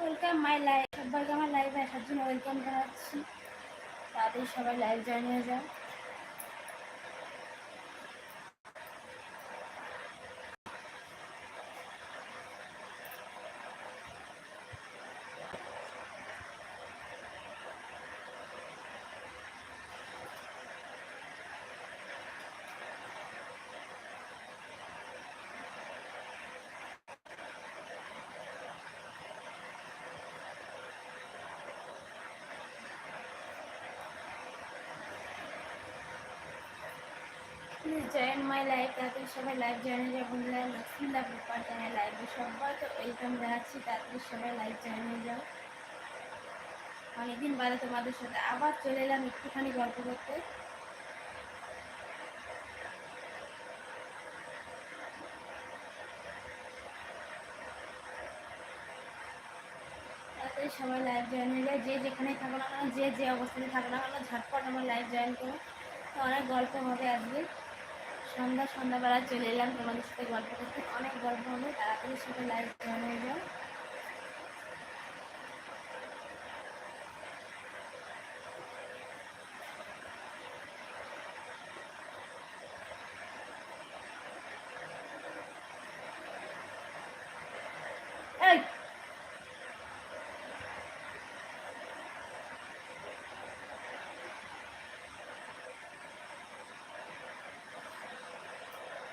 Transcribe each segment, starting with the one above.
Welcome my live সবাইকে আমার লাইভে আসার জন্য ওয়েলকাম জানাচ্ছি। তাদের সবাই লাইভ জয়েন হয়ে যাও। প্লিজ জয়েন মাই লাইভ তাদের সবাই লাইভ জয়েন হয়ে যাও বন্ধুরা। লক্ষ্মীলা ব্যাপার চ্যানেল লাইভে সবাইকে ওয়েলকাম জানাচ্ছি তাদের সবাই লাইভ জয়েন হয়ে যাও। অনেকদিন বাদে তোমাদের সাথে আবার চলে এলাম একটুখানি গল্প করতে। তাদের সবাই লাইভ জয়েন হয়ে যায় যে যেখানেই থাকো না যে যে অবস্থানে থাকো না কেন, ঝটপট আমার লাইভ জয়েন করো। তো অনেক গল্প হবে আজকে। সন্ধ্যা, সন্ধ্যাবেলা চলে এলাম তোমাদের সাথে গল্প করতে। অনেক গল্প হবে, তাড়াতাড়ি সেটা লাইভ জানাই যাও এই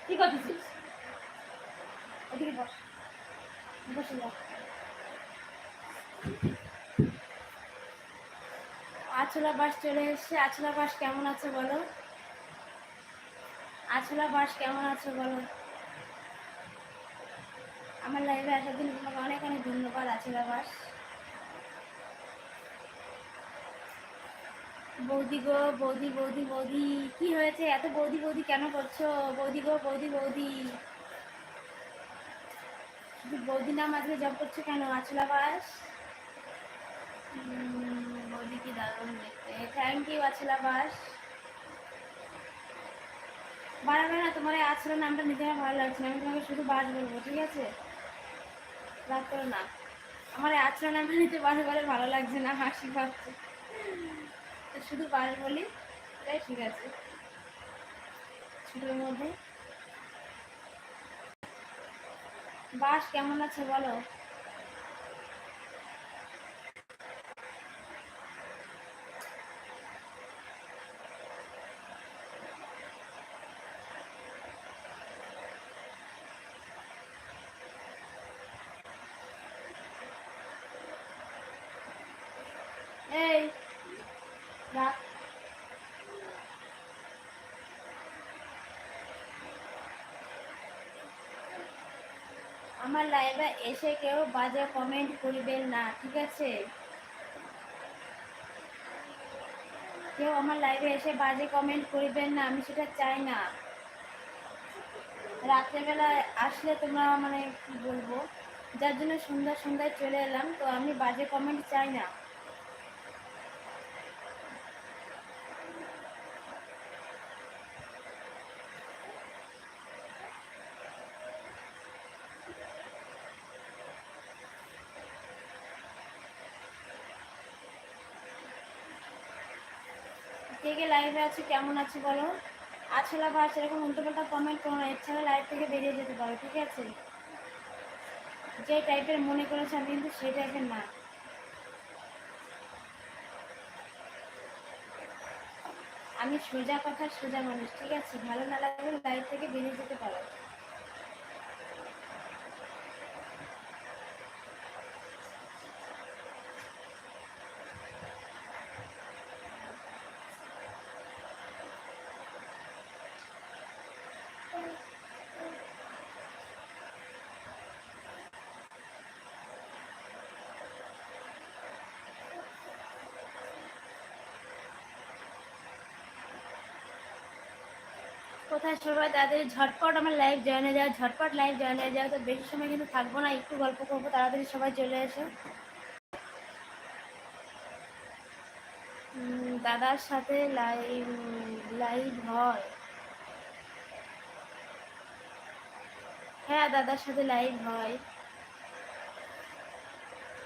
কি করতেছিস এদিকে বস। আছলা বাস চলে এসছে। আছলা বাস কেমন আছে বলো? আছলা বাস কেমন আছে বলো? আমার লাইভে আসার জন্য তোমাকে অনেক অনেক ধন্যবাদ আছলা বাস। বৌদি গো, বৌদি বৌদি বৌদি, কি হয়েছে? এত বৌদি বৌদি কেন করছ? বৌদি গো, বৌদি বৌদি। বৌদি নাম আজকে জব করছ কেন? আচলা বাস বৌদি কি দারুণ দেখতে। থ্যাংক ইউ আচলা বাস বাড়াবে না, তোমার এই আচলা নামটা নিতে আমার ভালো লাগছে না। আমি তোমাকে শুধু বাস বলব, ঠিক আছে? রাগ না। আমার এই আচলা নামটা নিতে বারে বারে ভালো লাগছে না, হাসি পাচ্ছে। শুধু বাস বলি? তাই ঠিক আছে। ছোটোর মধ্যে। বাস কেমন আছে বলো এই রাখ আমার লাইভে এসে কেউ বাজে কমেন্ট করিবেন না, ঠিক আছে? কেউ আমার লাইভে এসে বাজে কমেন্ট করিবেন না, আমি সেটা চাই না। রাত্রেবেলা আসলে তোমরা মানে কি বলব? যার জন্য সন্ধ্যা সন্ধ্যায় চলে এলাম, তো আমি বাজে কমেন্ট চাই না। কে কে লাইভে আছে, কেমন আছে বলো? আছলা বা সেরকম উল্টোপাল্টা কমেন্ট করো না এছাড়া লাইভ থেকে বেরিয়ে যেতে পারো, ঠিক আছে? যে টাইপের মনে করেছে আমি কিন্তু সেই টাইপের না। আমি সোজা কথা সোজা মানুষ, ঠিক আছে? ভালো না লাগলে লাইভ থেকে বেরিয়ে যেতে পারো। কোথায় সবাই তাদের ঝটপট আমার লাইভ জয়েন হয়ে ঝটপট লাইভ জয়েন হয়ে তো বেশি সময় কিন্তু থাকব না, একটু গল্প করব, তাড়াতাড়ি সবাই চলে এসো। দাদার সাথে লাইভ লাইভ হয়। হ্যাঁ দাদার সাথে লাইভ হয়।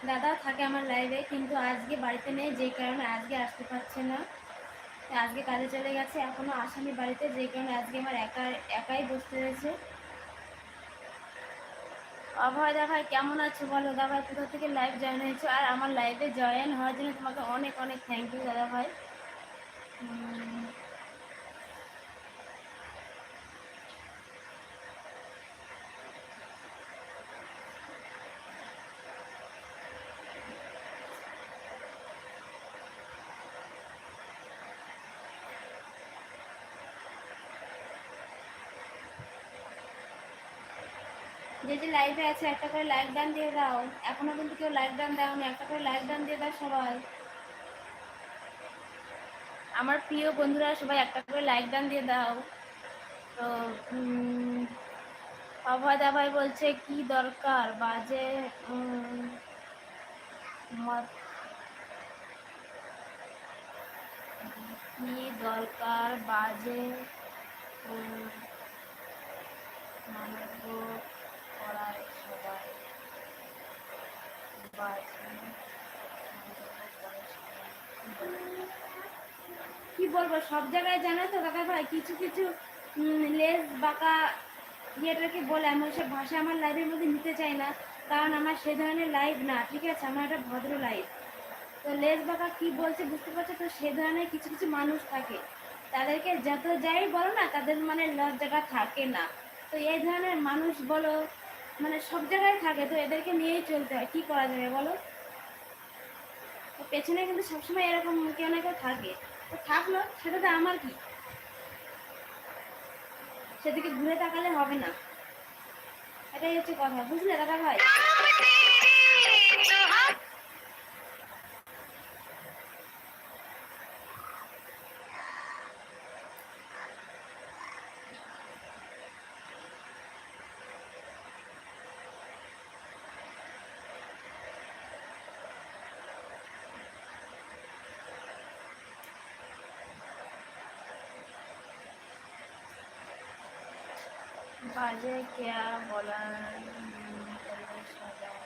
দাদাও থাকে আমার লাইভে কিন্তু আজকে বাড়িতে নেই যেই কারণে আজকে আসতে পারছে না। আজকে কাজে চলে গেছে। এখনও আসামি বাড়িতে, যে কারণে আজকে আমার একা, একাই বসতে হয়েছে। অভয় দেখায় কেমন আছো বলো? দাদাভাই কোথা থেকে লাইভ জয়েন হয়েছো? আর আমার লাইভে জয়েন হওয়ার জন্য তোমাকে অনেক অনেক থ্যাংক ইউ দাদা যে যে লাইভে আছে একটা করে লাইক ডান দিয়ে দাও। এখনও কিন্তু কেউ লাইক ডান দাওনি একটা করে লাইক ডান দিয়ে দাও সবাই। আমার প্রিয় বন্ধুরা সবাই একটা করে লাইক ডান দিয়ে দাও। তো উম, অভয় দাভাই বলছে কি দরকার? বাজে কি দরকার? বাজে মানব সবাই। কি বলব, সব জায়গায় জানো তো দাদা ভাই, কিছু কিছু লেজ বাঁকা ইয়েটাকে বলে, আমি ওইসব ভাষা আমার লাইভের মধ্যে নিতে চাই না, কারণ আমার সে ধরনের লাইভ না, ঠিক আছে? আমার একটা ভদ্র লাইভ তো লেজ বাঁকা কি বলছে বুঝতে পারছ? তো সে ধরনের কিছু কিছু মানুষ থাকে, তাদেরকে যত যাই বলো না, তাদের মানে লজ্জাটা থাকে না। তো এই ধরনের মানুষ বলো মানে সব জায়গায় থাকে, তো এদেরকে নিয়েই চলতে হয়। কী করা যাবে বলো? তো পেছনে কিন্তু সবসময় এরকম কেউ না কেউ থাকে। তো থাকল, সেটা তো আমার কি? সেদিকে ঘুরে তাকালে হবে না। এটাই হচ্ছে কথা, বুঝলে দাদা ভাই বাজে কেয়া বলার উম, পরিবেশ সাজায়।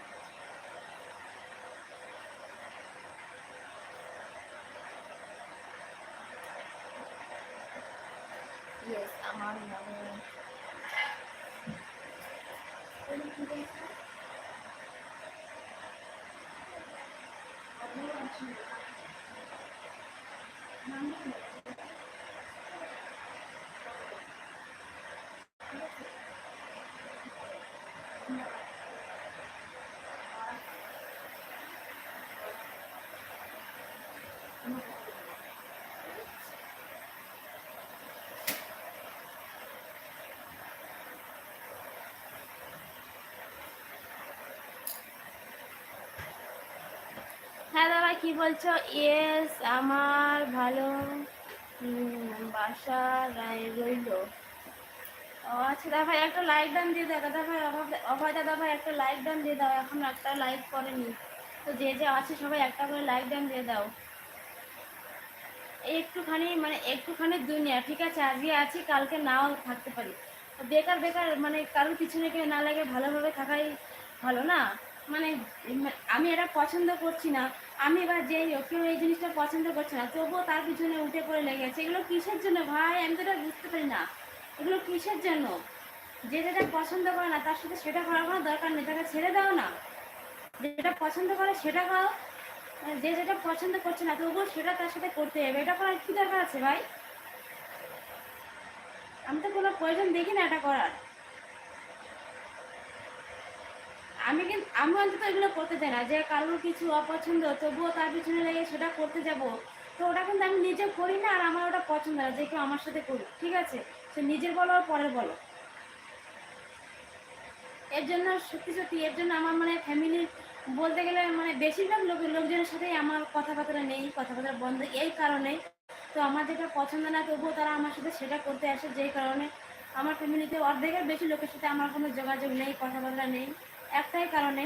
Yes, আমার মনে হ্যাঁ দাদা কি বলছো? ইয়েস আমার ভালো। বাসা রইল। আচ্ছা দাদা ভাই একটা লাইক ডান দিয়ে দাও। দাদা ভাই অভয় দাদা ভাই একটা লাইক ডান দিয়ে দাও। এখন একটা লাইক করেনি তো যে যে আছে, সবাই একটা করে লাইক ডান দিয়ে দাও। একটুখানি মানে একটুখানি দুনিয়া, ঠিক আছে? আজকে আছি, কালকে নাও থাকতে পারি। বেকার বেকার মানে কারোর পিছনে কেউ না লাগে, ভালোভাবে থাকাই ভালো না? মানে আমি এটা পছন্দ করছি না। আমি এবার যে কেউ এই জিনিসটা পছন্দ করছে না, তবুও তার পিছনে উঠে পড়ে লেগেছে। এগুলো কিসের জন্য ভাই? আমি তো এটা বুঝতে পারি না। এগুলো কিসের জন্য? যে যেটা পছন্দ করে না, তার সাথে সেটা করার কোনো দরকার নেই। তাকে ছেড়ে দাও না। যেটা পছন্দ করে সেটা খাও। যে যেটা পছন্দ করছে না, তবুও সেটা তার সাথে করতে হবে। এটা করার কি দরকার আছে ভাই? আমি তো কোনো প্রয়োজন দেখি না এটা করার। আমি কিন্তু আমি অন্তত এগুলো করতে চাই না। যে কারোর কিছু অপছন্দ, তবুও তার পিছনে লেগে সেটা করতে যাব। তো ওটা কিন্তু আমি নিজে করি না, আর আমার ওটা পছন্দ না, যে কেউ আমার সাথে করুক, ঠিক আছে? সে নিজের বলো আর পরের বলো। এর জন্য সত্যি সত্যি, এর জন্য আমার মানে ফ্যামিলির বলতে গেলে মানে বেশিরভাগ লোক, লোকজনের সাথেই আমার কথাবার্তা নেই, কথাবার্তা বন্ধ এই কারণে। তো আমার যেটা পছন্দ না, তবুও তারা আমার সাথে সেটা করতে আসে, যেই কারণে আমার ফ্যামিলিতে অর্ধেকের বেশি লোকের সাথে আমার কোনো যোগাযোগ নেই, কথাবার্তা নেই। একটাই কারণে।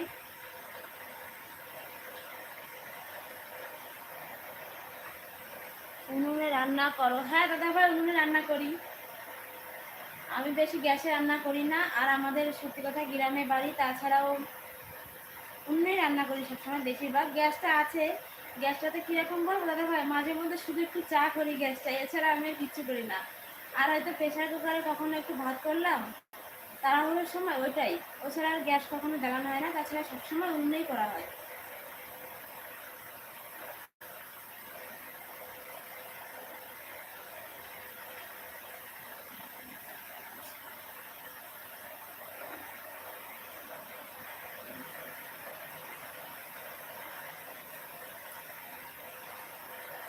উনুনে রান্না করো। হ্যাঁ দাদা ভাই, উনুনে রান্না করি। আমি বেশি গ্যাসে রান্না করি না। আর আমাদের সত্যি কথা গ্রামে বাড়ি, তাছাড়াও উনুনেই রান্না করি সবসময় বেশিরভাগ। গ্যাসটা আছে। গ্যাসটাতে কীরকম বলব, দাদা ভাই? মাঝে মধ্যে শুধু একটু চা করি গ্যাসটা এছাড়া আমি কিচ্ছু করি না। আর হয়তো প্রেশার কুকারে কখনো একটু ভাত করলাম। তাড়াহুড়োর সময় ওইটাই। ওছাড়া আর গ্যাস কখনো জ্বালানো হয় না, তাছাড়া সবসময় অন্যই করা হয়।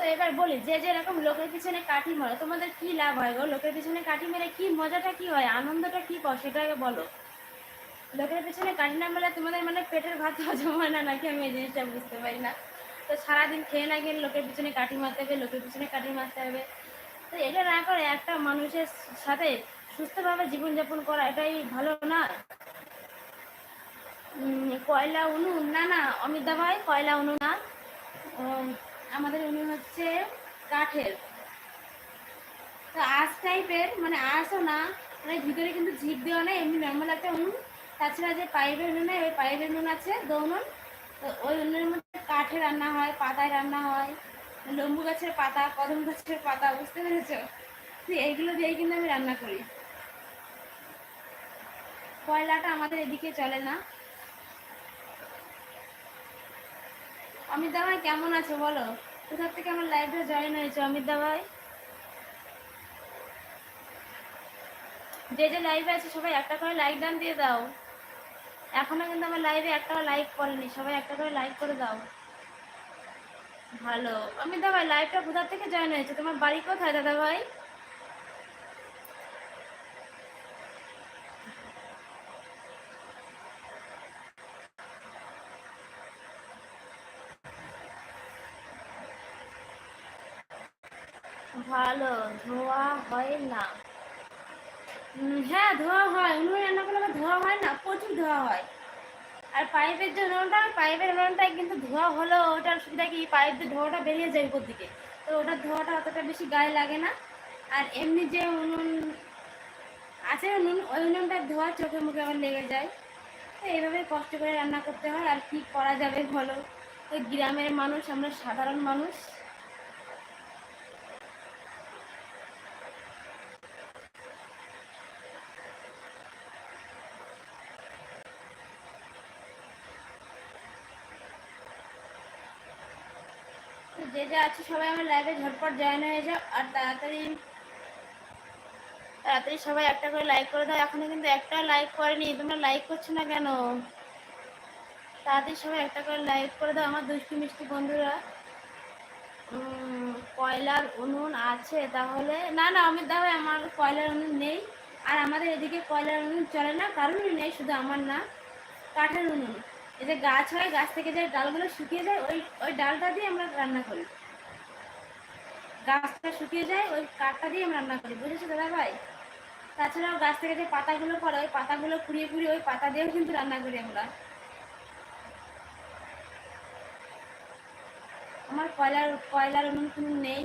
তো এবার বলি, যে যেরকম লোকের পিছনে কাঠি মারো, তোমাদের কি লাভ হয় গো? লোকের পিছনে কাঠি মেরে কি মজাটা কি হয়? আনন্দটা কি পাও? সেটা আগে বলো। লোকের পিছনে কাঠি না মেলে তোমাদের মানে পেটের ভাত হজম হয় না নাকি? আমি এই জিনিসটা বুঝতে পারি না। তো সারাদিন খেয়ে না গেলে লোকের পিছনে কাঠি মারতে হবে, লোকের পিছনে কাঠি মারতে হবে। তো এটা না করে একটা মানুষের সাথে সুস্থভাবে জীবনযাপন করা এটাই ভালো না? কয়লা, উনুন, না না, অমিত দা ভাই, কয়লা, উনুন, না। আমাদের উনুন হচ্ছে কাঠের। তো আঁশ টাইপের মানে আঁশও না মানে ভিতরে কিন্তু ঝিপ দেওয়া নেই, এমনি নর্মাল একটা উনুন। তাছাড়া যে পাইপের উনুন নেই, ওই পাইপের উনুন আছে দৌনুন তো ওই উনুনের মধ্যে কাঠে রান্না হয়, পাতায় রান্না হয় লম্বু গাছের পাতা, কদম গাছের পাতা, বুঝতে পেরেছ? তো এইগুলো দিয়েই কিন্তু আমি রান্না করি। কয়লাটা আমাদের এদিকে চলে না। অমিত দা ভাই, কেমন আছো বলো? কোথার থেকে আমার লাইভে জয়েন হয়েছে অমিত দা ভাই? যে যে লাইভে আছে, সবাই একটা করে লাইক দান দিয়ে দাও। এখনও কিন্তু আমার লাইভে একটা লাইক করেনি, সবাই একটা করে লাইক করে দাও। ভালো। অমিত দা ভাই লাইভটা কোথার থেকে জয়েন হয়েছে? তোমার বাড়ি কোথায়, দাদা ভাই? ভালো, ধোয়া হয় না। হ্যাঁ ধোয়া হয়। উনুনে রান্না করলে আবার ধোয়া হয় না? প্রচুর ধোয়া হয়। আর পাইপের যে উনুনটা পাইপের উনুনটায় কিন্তু ধোয়া হলো ওটার সুবিধা কি? পাইপ দিয়ে ধোয়াটা বেরিয়ে যায় উপর দিকে। তো ওটার ধোয়াটা অতটা বেশি গায়ে লাগে না। আর এমনি যে উনুন আছে উনুন, ওই উনুনটার ধোয়া চোখে মুখে আবার লেগে যায়। তো এইভাবে কষ্ট করে রান্না করতে হয়। আর কি করা যাবে বলো? ওই গ্রামের মানুষ, আমরা সাধারণ মানুষ তো যে যে আছে সবাই আমার লাইভে ঝটপট জয়েন হয়ে যাও, আর তাড়াতাড়ি তাড়াতাড়ি সবাই একটা করে লাইক করে দাও। এখনও কিন্তু একটা লাইক করেনি, তোমরা লাইক করছ না কেন? তাড়াতাড়ি সবাই একটা করে লাইক করে দাও, আমার দুষ্টি মিষ্টি বন্ধুরা। কয়লার উনুন আছে তাহলে? না না, আমি দা ভাই আমার কয়লার উনুন নেই। আর আমাদের এদিকে কয়লার উনুন চলে না, কারোরই নেই, শুধু আমার না। কাঠের উনুন। এই যে গাছ হয়, গাছ থেকে যে ডালগুলো শুকিয়ে যায়, ওই ওই ডালটা দিয়ে আমরা রান্না করি। গাছটা শুকিয়ে যায়, ওই কাঠটা দিয়ে আমরা রান্না করি, বুঝেছ দাদা ভাই? তাছাড়াও গাছ থেকে যে পাতাগুলো পড়ে, ওই পাতাগুলো কুড়িয়ে কুড়িয়ে ওই পাতা দিয়েও কিন্তু রান্না করি আমরা। আমার কয়লার কয়লার টুনুন নেই।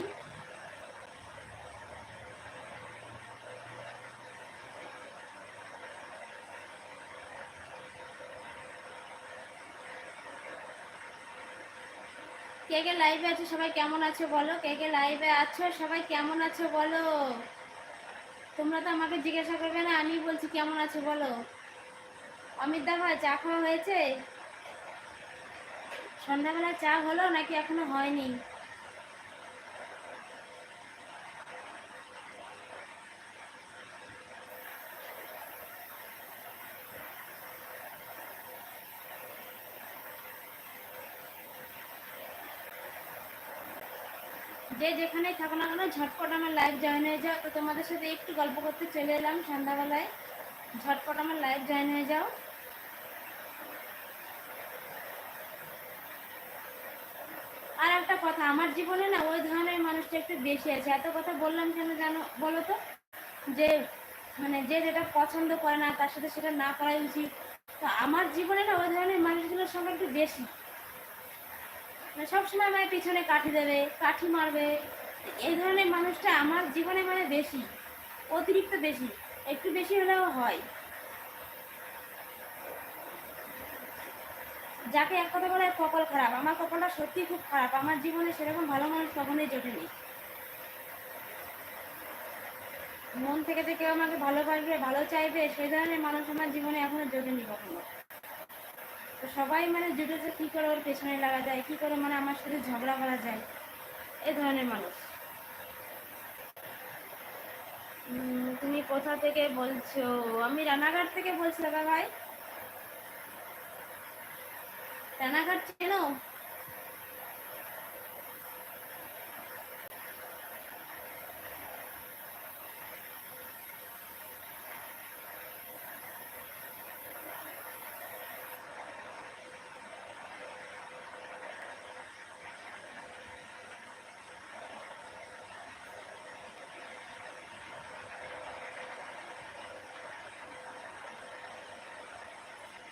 কে কে লাইভে আছো সবাই কেমন আছো বলো? কে কে লাইভে আছো? সবাই কেমন আছো বলো? তোমরা তো আমাকে জিজ্ঞাসা করবে না আমি বলছি কেমন আছো বলো? অমিত দা ভাই, চা খাওয়া হয়েছে? সন্ধ্যাবেলা চা হলো নাকি এখনও হয়নি? যে যেখানেই থাকো না কেন, ঝটপট আমার লাইভ জয়েন হয়ে যাও। তো তোমাদের সাথে একটু গল্প করতে চলে এলাম সন্ধ্যাবেলায়। ঝটপট আমার লাইভ জয়েন হয়ে যাও। আর একটা কথা, আমার জীবনে না ওই ধরনের মানুষটা একটু বেশি আছে। এত কথা বললাম কেন জানো বলো তো? যে মানে যে যেটা পছন্দ করে না, তার সাথে সেটা না করাই উচিত। তো আমার জীবনে না ওই ধরনের মানুষগুলোর সঙ্গে একটু বেশি। সবসময় আমার পিছনে কাঠি দেবে, কাঠি মারবে। এই ধরনের মানুষটা আমার জীবনে মানে বেশি, অতিরিক্ত বেশি, একটু বেশি হলেও হয়। যাকে এক কথা বলে কপাল খারাপ, আমার কপালটা সত্যি খুব খারাপ, আমার জীবনে সেরকম ভালো মানুষ কখনোই জোটেনি। মন থেকে যে কেউ আমাকে ভালোবাসবে, ভালো চাইবে, সেই ধরনের মানুষ আমার জীবনে এখনও জোটেনি কখনো। তো সবাই মানে জুটেছে কী করে ওর পেছনে লাগা যায়, কী করে মানে আমার সাথে ঝগড়া করা যায়, এ ধরনের মানুষ। তুমি কোথা থেকে বলছো? আমি রানাঘাট থেকে বলছি, দাদা ভাই। রানাঘাট চেনো?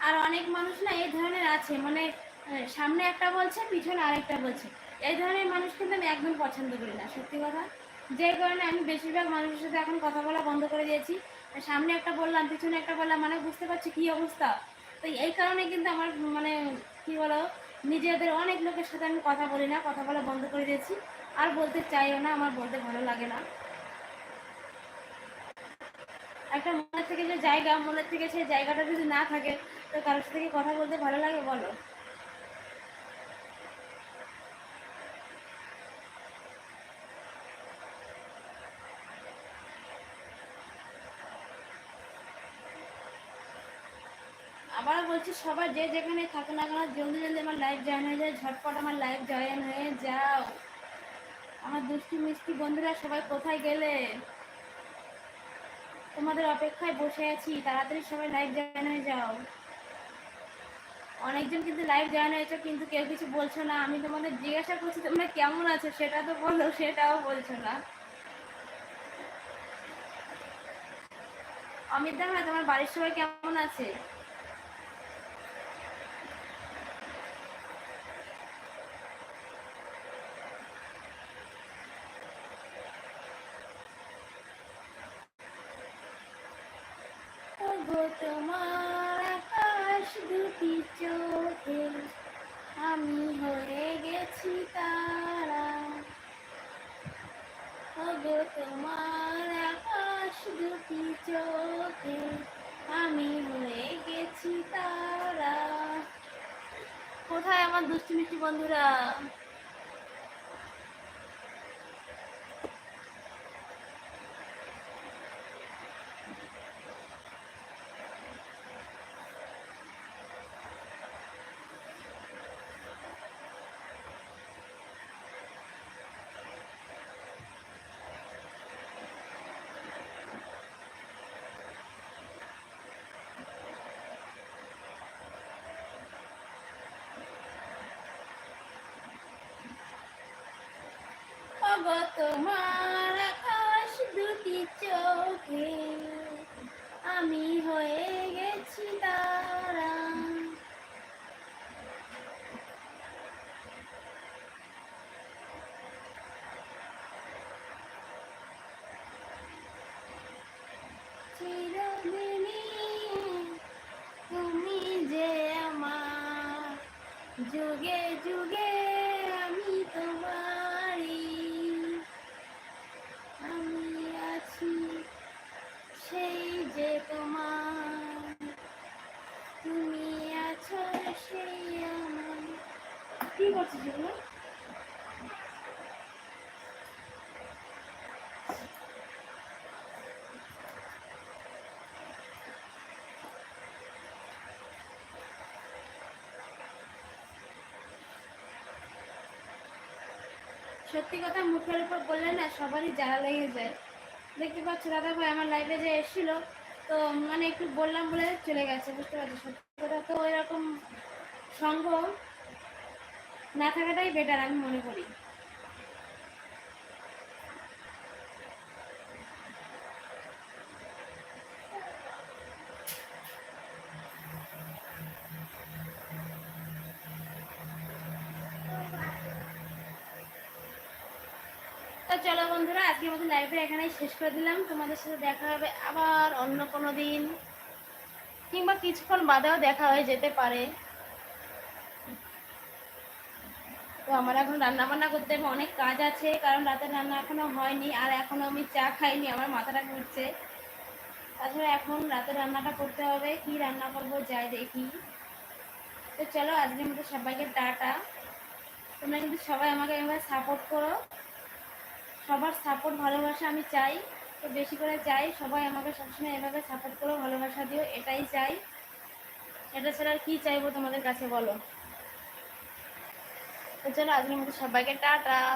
আর অনেক মানুষ না এই ধরনের আছে। মানে সামনে একটা বলছে, পিছনে আরেকটা বলছে। এই ধরনের মানুষ কিন্তু আমি একদম পছন্দ করি না, সত্যি কথা। যে কারণে আমি বেশিরভাগ মানুষের সাথে এখন কথা বলা বন্ধ করে দিয়েছি। সামনে একটা বললাম, পিছনে একটা বললাম মানে বুঝতে পারছি কী অবস্থা। তো এই কারণে কিন্তু আমার মানে কি বলো, নিজেদের অনেক লোকের সাথে আমি কথা বলি না, কথা বলা বন্ধ করে দিয়েছি। আর বলতে চাইও না, আমার বলতে ভালো লাগে না। একটা মনের থেকে যে জায়গা মনের থেকে সেই জায়গাটা যদি না থাকে তো কারোর সাথে কি কথা বলতে ভালো লাগে বলো? আবার বলছি, সবাই যে যেখানে থাকে না কেন, জলদি জলদি আমার লাইভ জয়েন হয়ে যায় ঝটপট আমার লাইভ জয়েন হয়ে যাও। আমার দুষ্টি মিষ্টি বন্ধুরা, সবাই কোথায় গেলে? তোমাদের অপেক্ষায় বসে আছি, তাড়াতাড়ি সবাই লাইভ জয়েন হয়ে যাও। অনেকজন কিন্তু লাইভ জয়েন হয়েছে, কিন্তু কেউ কিছু বলছো না। আমি তোমাদের জিজ্ঞাসা করছি, তোমরা কেমন আছো? সেটা তো বলো, সেটাও বলছো না। অমিত দেখা তোমার বাড়ির সবাই কেমন আছে? তোমার চোখে? আমি হয়ে গেছি তারা। ওগো তোমার আকাশ দুটি চোখে। আমি হয়ে গেছি তারা। কোথায় আমার দুষ্টু মিষ্টি বন্ধুরা? ওগো তোমার আকাশ দুটি চোখে। আমি হয়ে গেছি তারা। তুমি যে আমার। যুগে যুগে সত্যি কথা মুখের উপর বললে না সবারই জ্বালা লেগে যায়। দেখতে পাচ্ছ দাদা ভাই আমার লাইফে যে এসেছিল, তো মানে একটু বললাম বলে চলে গেছে, বুঝতে পারছি? সত্যি কথা তো এরকম সঙ্গ না থাকাটাই বেটার আমি মনে করি। তো চলো বন্ধুরা, আজকের মতো লাইভটা এখানেই শেষ করে দিলাম। তোমাদের সাথে দেখা হবে আবার অন্য কোনো দিন, কিংবা কিছুক্ষণ বাদেও দেখা হয়ে যেতে পারে। তো আমার এখন রান্না বান্না করতে অনেক কাজ আছে, কারণ রাতের রান্না এখনও হয়নি আর এখনও আমি চা খাইনি, আমার মাথাটা ঘুরছে। তাছাড়া এখন রাতের রান্নাটা করতে হবে, কি রান্না করব যাই দেখি। তো চলো, আজকের মতো সবাইকে টাটা। তোমরা কিন্তু সবাই আমাকে এভাবে সাপোর্ট করো। সবার সাপোর্ট ভালোবাসা আমি চাই, তো বেশি করে চাই সবাই আমাকে সবসময় এভাবে সাপোর্ট করো, ভালোবাসা দিও, এটাই চাই। এটা ছাড়া আর কী চাইব তোমাদের কাছে বলো? তো চলো আজকের মতো সবাইকে টাটা।